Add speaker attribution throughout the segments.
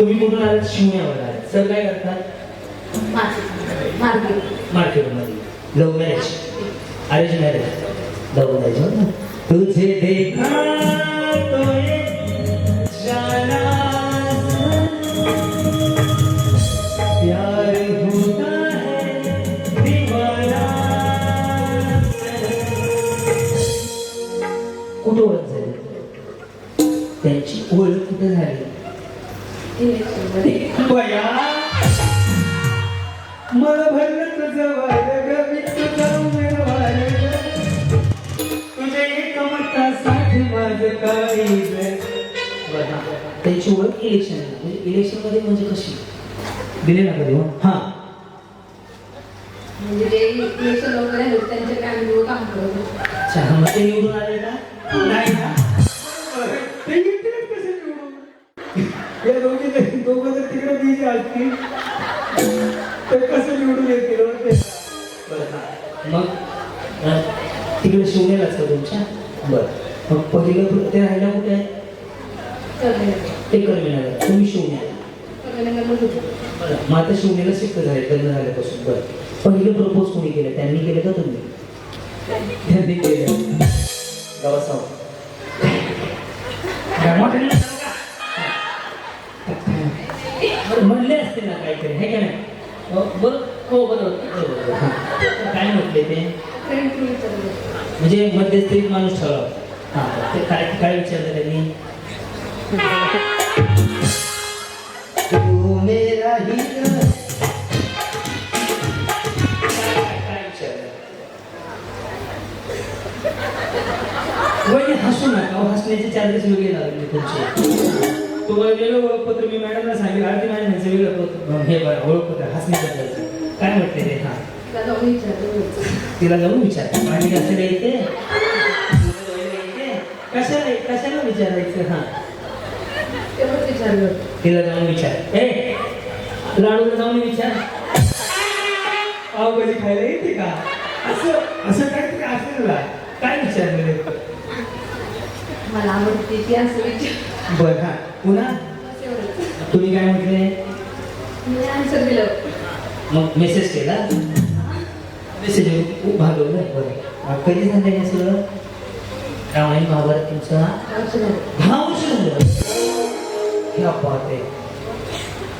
Speaker 1: तुम्ही कुठून आलात? शिवण्यावर आलात. सर काय करतात
Speaker 2: मार्केट.
Speaker 1: मार्केटमध्ये. Love marriage arrange marriage love marriage तुझे देखा कुठं ओळख झाली? त्यांची ओळख कुठं झाली? बया मला भरलं तुझं वार ग मी तुझं उमेदवार ग. तुझ्या एका मतासाठी माझं काही ग. बघा, त्यांची ओळख इलेक्शन म्हणजे इलेक्शनमध्ये म्हणजे कशी दिले ना कधी हो? हा
Speaker 2: म्हणजे जे इलेक्शन वगैरे आहेत काम करत.
Speaker 1: अच्छा ते निवडून आले का नाही ना दोघी जर- तिकडे बिझी असतील तर कसं निवडून येतील हो हा. मग तिकडे शिवनेलाच का तुमच्या? बरं. मग पहिलं ते राहायला कुठे आहे? ते कर्मीनगर तुम्ही शिवण्याला. बरं मग आता शिवनेला शिफ्ट झाले लग्न झाल्यापासून. बरं. पहिलं प्रपोज कोणी केलं? त्यांनी केलं का तुम्ही? त्यांनी केलं. गावासाव बरं, म्हणले असते ना काहीतरी हे का नाही? हो, बरं हो बरोबर काय म्हटले ते? म्हणजे मध्यस्थी माणूस ठरव. हां ते काय काय विचारलं त्यांनी? तू काय हसू नका हो, हसण्याचे चार्जेस वेगळे लागले तुमचे. तुम्हाला गेलो ओळखपत्र मी मॅडमला सांगितलं हे बरं ओळखपत्र हसण्याचं चार्जेस काय म्हटले ते हां?
Speaker 2: तिला जाऊन
Speaker 1: विचार पाणी कशाला येते? कशाला कशाला विचारायचं हा. तिला जाऊन विचार. ए लाडूला जाऊन विचार. पावभाजी खायला येते का? असं असं काहीतरी असेल काय विचारलं
Speaker 2: मला आवडते ती असं विचार.
Speaker 1: बरं हा. पुन्हा. तुम्ही काय म्हटले? मग मेसेज केला? मेसेज भागवलं बरं. कधी झालं हे सगळं? रामायण महाभारत तुमचा? दहा वर्ष झालं क्या बात आहे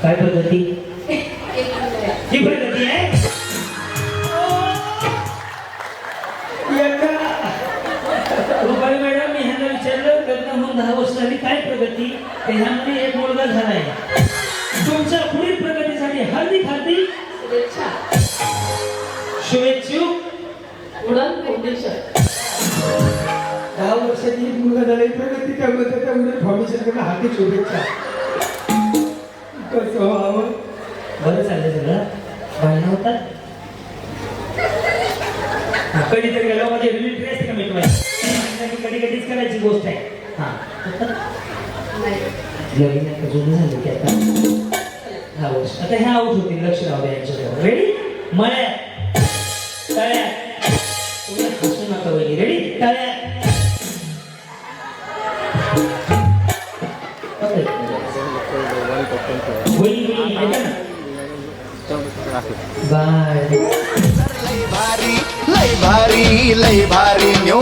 Speaker 1: काय प्रगती ही प्रगती आहे. रुपाली मॅडम मी ह्यांना विचारलं लग्न होऊन दहा वर्ष झाली काय प्रगती? ते ह्यामध्ये एक मुलगा झालाय. तुमच्या पुढील प्रगतीसाठी हार्दिक हार्दिक
Speaker 2: शुभेच्छा.
Speaker 1: शुभेच्छुक
Speaker 2: उडन फाउंडेशन
Speaker 1: दहा वर्षाची एक मुलगा झालाय प्रगती त्यामुळे त्याच्या मुळे फाउंडेशनकडे हार्दिक शुभेच्छा. कसं व्हावं बरं चाललं सगळं. भांडणं होतात. कधीतरी गेलो माझे रिलेटिव्ह असते का मिटवायची कधी कधीच करायची गोष्ट आहे. हा.
Speaker 2: नाही.
Speaker 1: नवीन आता जुनं झालं की आता. दहा वर्ष आता ह्या आऊट होतील लक्ष राहू द्या यांच्याकडे रेडी मळ्या तळ्या तुम्ही हसू नका वहिनी. रेडी तळ्या बाय
Speaker 3: लय भारी लय भारी लय भारी न्यू